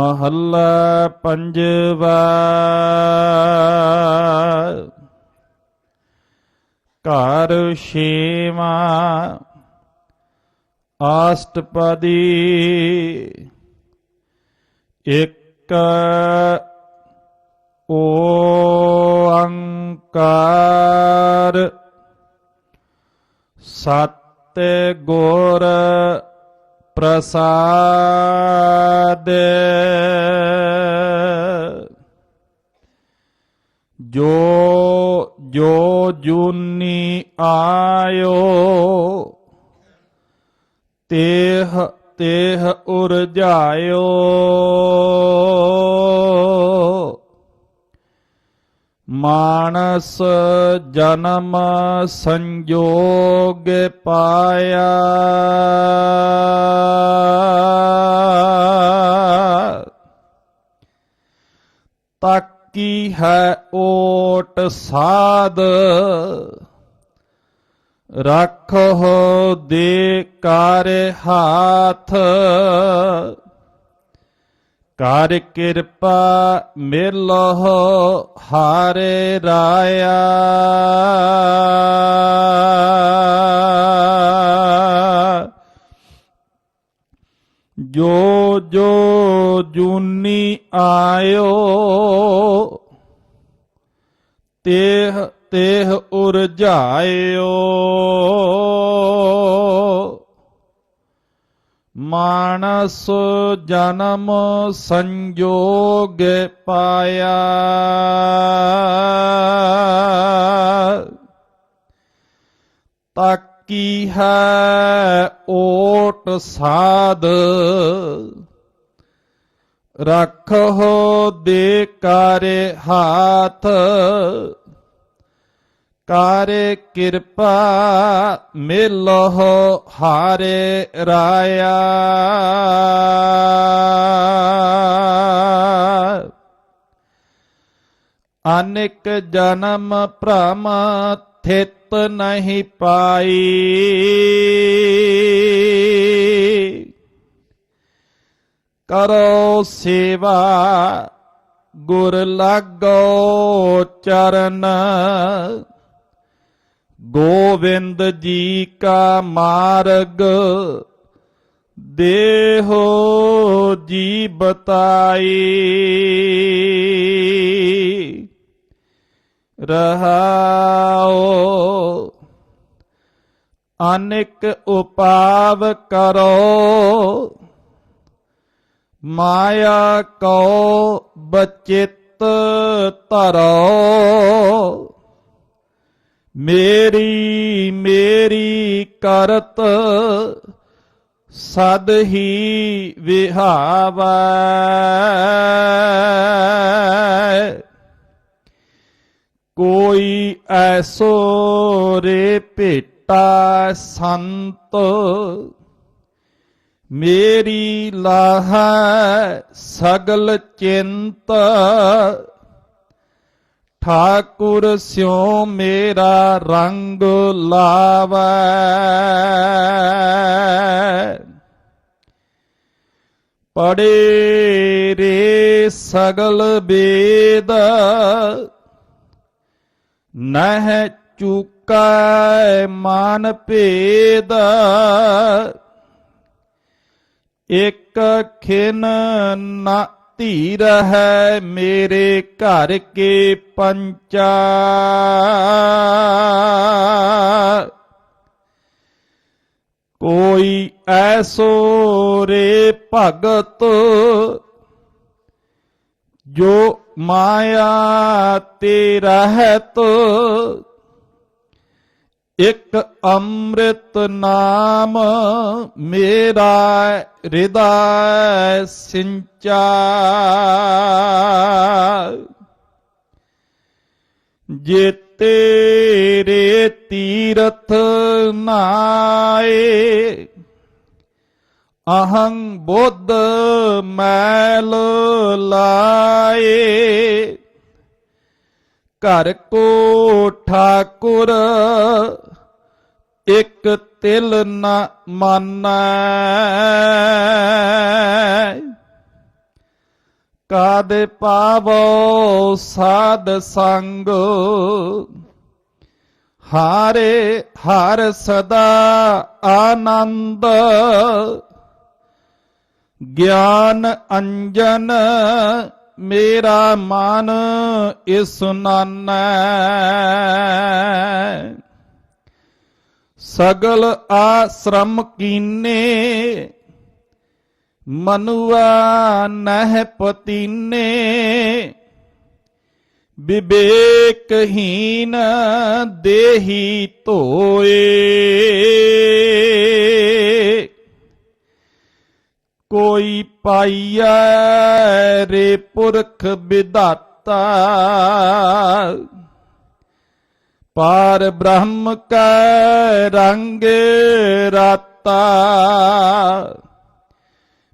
ਮਹੱਲਾ ਪੰਜਵਾ। ਘਰ ਛੇਵਾ। ਆਸਟਪਦੀ। ਇੱਕ ਓੰਕਾਰ ਸਤ ਗੁਰ ਪ੍ਰਸਾਦ। ਜੋ ਜੋ ਜੂਨੀ ਆਇਓ ਤੇਹ ਤੇਹ ਉਰਜਾਇਓ। ਮਾਨਸ ਜਨਮ ਸੰਜੋਗ ਪਾਇਆ। ਤਾਕੀ ਹੈ ਓਟ ਸਾਧ ਰੱਖੋ ਦੇ ਕਰ ਹਾਥ। ਕਰ ਕਿਰਪਾ ਮਿਲਹੁ ਹਾਰੇ ਰਾਇਆ। ਜੋ ਜੋ ਜੂਨੀ ਆਇਓ ਤੇਹ ਤੇਹ ਉਰਝਾਇਓ ਮਾਨਸ ਜਨਮ ਸੰਜੋਗ ਪਾਇਆ। ਤਾਕੀ ਹੈ ਓਟ ਸਾਧ ਰੱਖੋ ਦੇ ਕਾਰੇ ਹਾਥ। ਕਾਰੇ ਕਿਰਪਾ ਮਿਲਹੁ ਹਾਰੇ ਰਾਇਆ। ਅਨੇਕ ਜਨਮ ਭ੍ਰਮ ਥਿਤ ਨਹੀਂ ਪਾਈ। ਕਰੋ ਸੇਵਾ, ਗੁਰ ਲਾਗੋ ਚਰਨ। ਗੋਵਿੰਦ ਜੀ ਕਾ ਮਾਰਗ, ਦੇਹੋ ਜੀ ਬਤਾਈ। ਰਹਾਓ, ਅਨੇਕ ਉਪਾਵ ਕਰੋ, ਮਾਇਆ ਕੋ ਬਚਿਤ ਧਰੋ। ਮੇਰੀ ਮੇਰੀ ਕਰਤ ਸਦ ਹੀ ਵਿਹਾਵੈ। ਕੋਈ ਐਸੋ ਰੇ ਭੇਟਾ ਸੰਤ, ਮੇਰੀ ਲਾਹ ਸਗਲ ਚਿੰਤ ਠਾਕੁਰ ਸਿਉ ਮੇਰਾ ਰੰਗ ਲਾਵੈ। ਪੜੇ ਰੇ ਸਗਲ ਬੇਦ ਨਹਿ ਚੁਕੈ ਮਨ ਭੇਦ। ਇਕ ਖਿਨ ਨਾ ਧੀਰ ਹੈ ਮੇਰੇ ਘਰ ਕੇ ਪੰਚਾ। ਕੋਈ ਐਸੋ ਰੇ ਭਗਤ ਜੋ ਮਾਇਆ ਤੇ ਰਹਿਤ ਇਕ ਅੰਮ੍ਰਿਤ ਨਾਮ ਮੇਰਾ ਹਿਰਦੈ ਸਿੰਚਾ ਜੇ ਤੇਰੇ ਤੀਰਥ ਨਾਏ, ਅਹੰ ਬੁੱਧ ਮੈਲ ਲਾਏ। ਘਰ ਕੋ ਠਾਕੁਰ ਇੱਕ ਤਿਲ ਨ ਮਾਨੈ। ਕਾਦੇ ਪਾਵੋ ਸਾਧ ਸੰਗ, ਹਾਰੇ ਹਰ ਸਦਾ ਆਨੰਦ। ਗਿਆਨ ਅੰਜਨ ਮੇਰਾ ਮਨ ਇਸ ਨਾਨੈ। ਸਗਲ ਆਸ਼ਰਮ ਕੀਨੇ ਮਨੁਆ ਨਹਿ ਪਤੀਨੇ। ਵਿਵੇਕਹੀਨ ਦੇਹੀ ਧੋਏ। ਕੋਈ ਪਾਈਐ ਰੇ ਪੁਰਖ ਵਿਦਾਤਾ ਪਾਰ ਬ੍ਰਹਮ ਕੈ ਰੰਗ ਰਾਤਾ।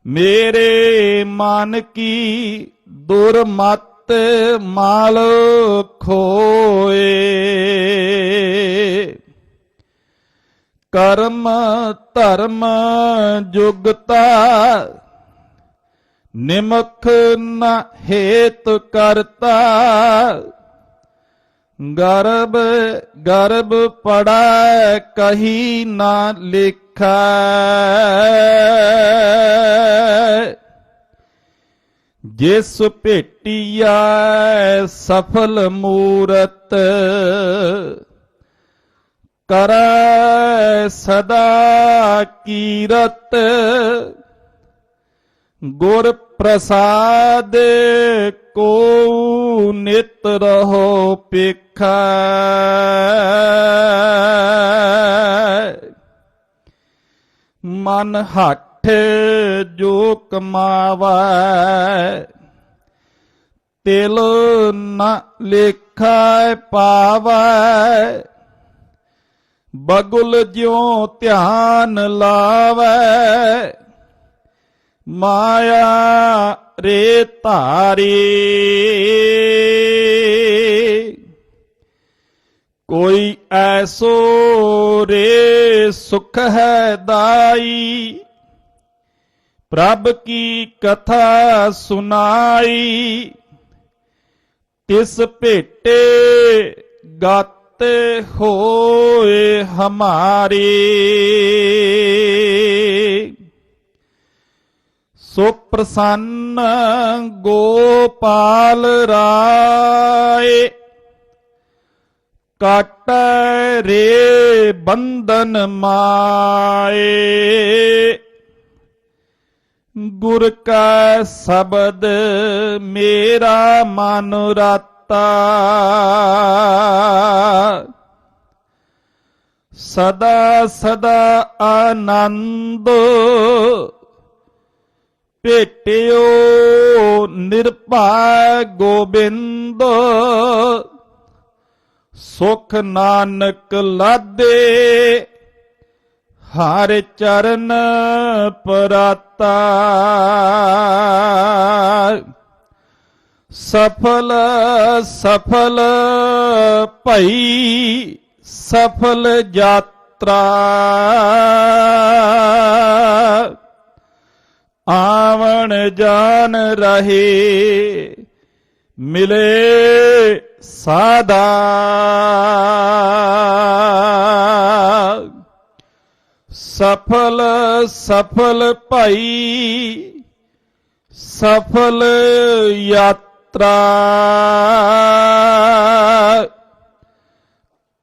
ਮੇਰੇ ਮਨ ਕੀ ਦੁਰਮਤ ਮਾਲ ਖੋਏ। ਕਰਮ ਧਰਮ ਜੁਗਤਾ ਨਿਮਖ ਨ ਹੇਤ ਕਰਤਾ। ਗਰਬ ਗਰਬ ਪੜੈ ਕਹੀ ਨਾ ਲਿਖੈ। ਜਿਸ ਭੇਟੀਆ ਸਫਲ ਮੂਰਤ ਕਰੈ ਸਦਾ ਕੀਰਤ। ਗੁਰ ਪ੍ਰਸਾਦ ਕੋ ਨਿਤ ਰਹੋ ਪੇਖੈ ਮਨ ਹੱਠ ਜੋ ਕਮਾਵੈ ਤਿਲ ਨ ਲੇਖੈ ਪਾਵੈ। ਬਗੁਲ ਜਿਉ ਧਿਆਨ ਲਾਵੈ ਮਾਇਆ ਰੇ ਧਾਰੀ। ਕੋਈ ਐਸੋ ਰੇ ਸੁਖ ਹੈ ਦਾਈ। ਪ੍ਰਭ ਕੀ ਕਥਾ ਸੁਨਾਈ। ਤਿਸ ਭੇਟੇ ਗਾਤੇ ਹੋਏ ਹਮਾਰੇ। ਸੋ ਪ੍ਰਸੰਨ ਗੋਪਾਲ ਰਾਏ, ਕਟ ਰੇ ਬੰਧਨ ਮਾਏ, ਗੁਰ ਕਾ ਸ਼ਬਦ ਮੇਰਾ ਮਨ ਰਾਤਾ, ਸਦਾ ਸਦਾ ਆਨੰਦ ਭੇਟਿਓ ਨਿਰਭੈ ਗੋਬਿੰਦ ਸੁਖ ਨਾਨਕ ਲਾਦੇ ਹਰ ਚਰਨ ਪਰਾਤਾ। ਸਫਲ ਸਫਲ ਭਈ ਸਫਲ ਯਾਤਰਾ। ਆਵਣ ਜਾਣ ਰਹੇ ਮਿਲੇ ਸਾਦਾ। ਸਫਲ ਸਫਲ ਭਾਈ ਸਫਲ ਯਾਤਰਾ।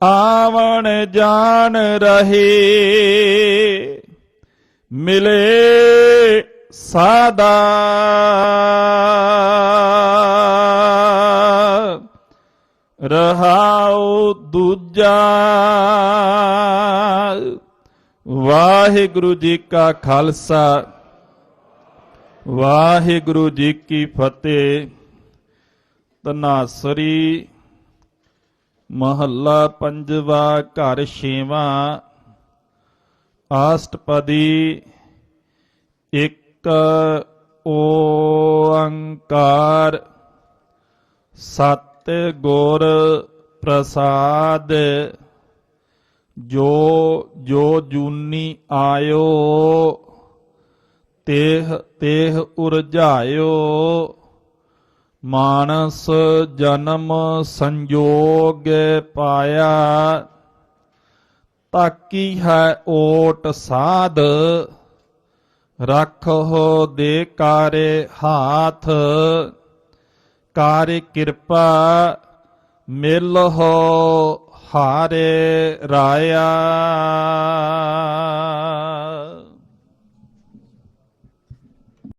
ਆਵਣ ਜਾਣ ਰਹੇ ਮਿਲੇ ਸਾਦਾ। ਰਹਾਉ ਦੂਜਾ। ਵਾਹਿਗੁਰੂ ਜੀ ਕਾ ਖਾਲਸਾ। ਵਾਹਿਗੁਰੂ ਜੀ ਕੀ ਫਤਿਹ। ਤਨਾਸਰੀ ਮਹੱਲਾ ਪੰਜਵਾ, ਘਰ ਛੇਵਾਂ। ਆਸਟਪਦੀ। ਇੱਕ ਓੰਕਾਰ ਸਤ ਗੁਰ ਪ੍ਰਸਾਦ ਜੋ ਜੋ ਜੂਨੀ ਆਇਓ ਤੇਹ ਤੇਹ ਉਰਝਾਇਓ ਮਾਨਸ ਜਨਮ ਸੰਜੋਗ ਪਾਇਆ ਤਾਕੀ ਹੈ ਓਟ ਸਾਧ ਰੱਖੋ ਦੇ ਕਾਰੇ ਹਾਥ ਕਾਰੇ ਕਿਰਪਾ ਮਿਲ ਹੋ ਹਾਰੇ ਰਾਇਆ।